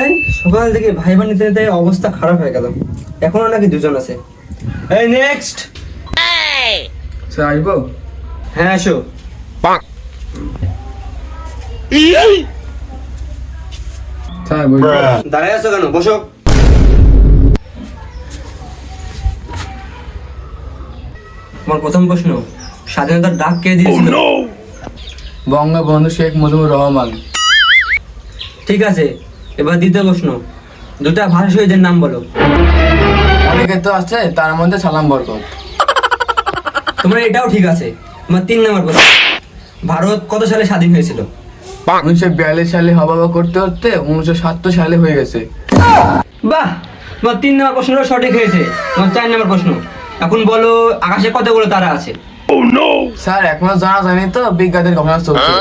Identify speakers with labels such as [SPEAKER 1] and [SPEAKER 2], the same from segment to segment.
[SPEAKER 1] এই সকাল থেকে ভাই বোন নিতে নিতে অবস্থা খারাপ হয়ে গেল। এখনও নাকি দুজন আছে। এই নেক্সট
[SPEAKER 2] স্যার আসব
[SPEAKER 1] হ্যাঁ আসো। দাঁড়ায় আছো কেন? বসো। তোমার প্রথম প্রশ্ন স্বাধীনতার ডাক কে দিয়েছিল?
[SPEAKER 2] বঙ্গবন্ধু শেখ মুজিবুর রহমান।
[SPEAKER 1] ঠিক আছে এবার দ্বিতীয় প্রশ্ন। দুটা ভাষা শহীদের নাম বলো।
[SPEAKER 2] অনেকে তো আছে তার মধ্যে সালাম বরকত।
[SPEAKER 1] তোমার এটাও ঠিক আছে। তোমার তিন নম্বর প্রশ্ন। ভারত কত সালে স্বাধীন হয়েছিল?
[SPEAKER 2] উনিশশো বিয়াল্লিশ সালে হবা করতে করতে উনিশশো সাতাত্তর সালে হয়ে গেছে।
[SPEAKER 1] বাহ! তোমার তিন নম্বর প্রশ্নটা সঠিক হয়েছে। তোমার চার নম্বর প্রশ্ন। এখন বলো আকাশে কতগুলো তারা আছে?
[SPEAKER 2] স্যার এখনও জানা যায়নি তো বিজ্ঞানের গবেষণা চলছে।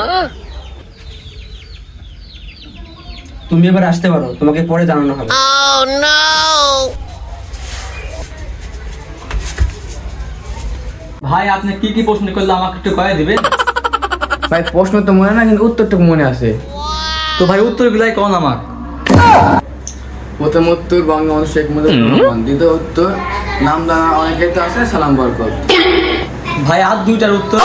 [SPEAKER 1] তুমি এবার আসতে পারো তোমাকে পরে জানানো হবে।
[SPEAKER 3] ভাই আপনি কি কি প্রশ্ন করলে আমাকে একটু কয়ে দিবেন?
[SPEAKER 2] ভাই প্রশ্ন তো মনে না কিন্তু উত্তরটুকু মনে আছে।
[SPEAKER 3] তো ভাই উত্তরগুলাই কোন আমার
[SPEAKER 2] প্রথম উত্তর শেখ মুজিবুর রহমান। দ্বিতীয় উত্তর নাম জানা অনেকে তো আছে সালাম বরকত।
[SPEAKER 3] ভাই আর দুইটার উত্তর?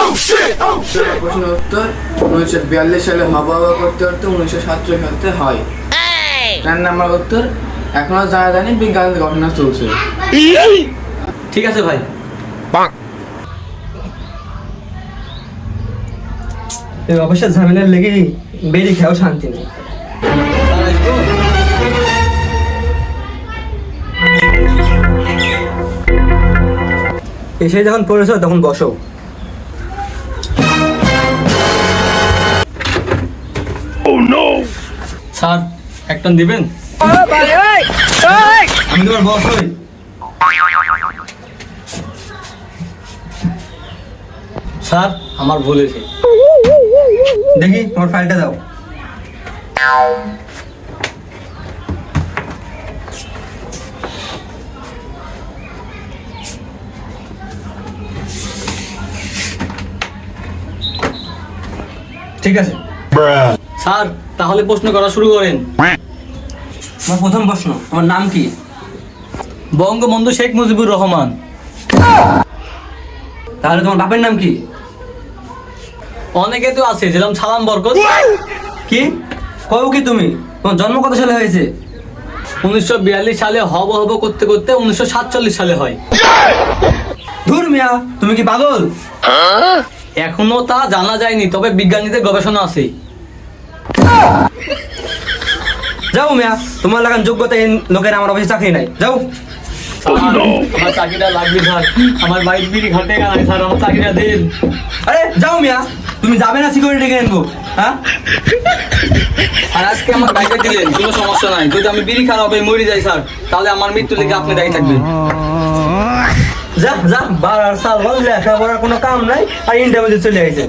[SPEAKER 2] প্রশ্ন উত্তর উনিশশো বিয়াল্লিশ সালে হবা হবা করতে করতে উনিশশো সাতচল্লিশ সালে হয়। চার নাম্বার উত্তর। এখনও জানা জানি বিজ্ঞানের গবেষণা চলছে।
[SPEAKER 3] ঠিক আছে ভাই।
[SPEAKER 1] এই অবশ্য ঝামেলার লেগে বেরিয়ে খেয়েও শান্তি নেই। এসে যখন পড়েছো তখন বসো।
[SPEAKER 3] স্যার একটা দিবেন?
[SPEAKER 1] আমি তোমার বস হই।
[SPEAKER 3] স্যার আমার ভুল হয়েছে।
[SPEAKER 1] দেখি তোমার ফাইলটা দাও। ঠিক আছে।
[SPEAKER 3] স্যার তাহলে প্রশ্ন করা শুরু করেন।
[SPEAKER 1] তোমার প্রথম প্রশ্ন তোমার নাম কি?
[SPEAKER 3] বঙ্গবন্ধু শেখ মুজিবুর রহমান।
[SPEAKER 1] তাহলে তোমার বাপের নাম কি?
[SPEAKER 3] অনেকে তো আছে যেরকম সালাম বরকত।
[SPEAKER 1] কি? কও কি তুমি? তোমার জন্ম কত সালে হয়েছে?
[SPEAKER 3] উনিশশো বিয়াল্লিশ সালে হব হব করতে করতে উনিশশো সাতচল্লিশ সালে হয়।
[SPEAKER 1] ধুর মিয়া তুমি কি পাগল?
[SPEAKER 3] এখনও তা জানা যায়নি তবে বিজ্ঞানীদের গবেষণা আছে।
[SPEAKER 1] যাও মিয়া তোমার লাগান যোগ্যতাহীন লোকের আমার অফিসে চাকরি নাই। যাও।
[SPEAKER 3] আমার চাকরিটা লাগবে স্যার। আমার বাইক বিড়ি ঘাটে গেল স্যার। আমার চাকরিটা দিন।
[SPEAKER 1] আরে যাও মিয়া তুমি যাবে না সিকিউরিটি হ্যাঁ?
[SPEAKER 3] আর আজকে আমার বাইকে দিলেন কোনো সমস্যা নাই। যদি আমি বিড়ি খারাপ হয়ে মরে যাই স্যার তাহলে আমার মৃত্যু লেগে আপনি দায়ী থাকবেন।
[SPEAKER 1] যা যা বার আর সাল লেখাপড়ার কোনো কাম নাই আর ইন্টারভিউ চলে গেছে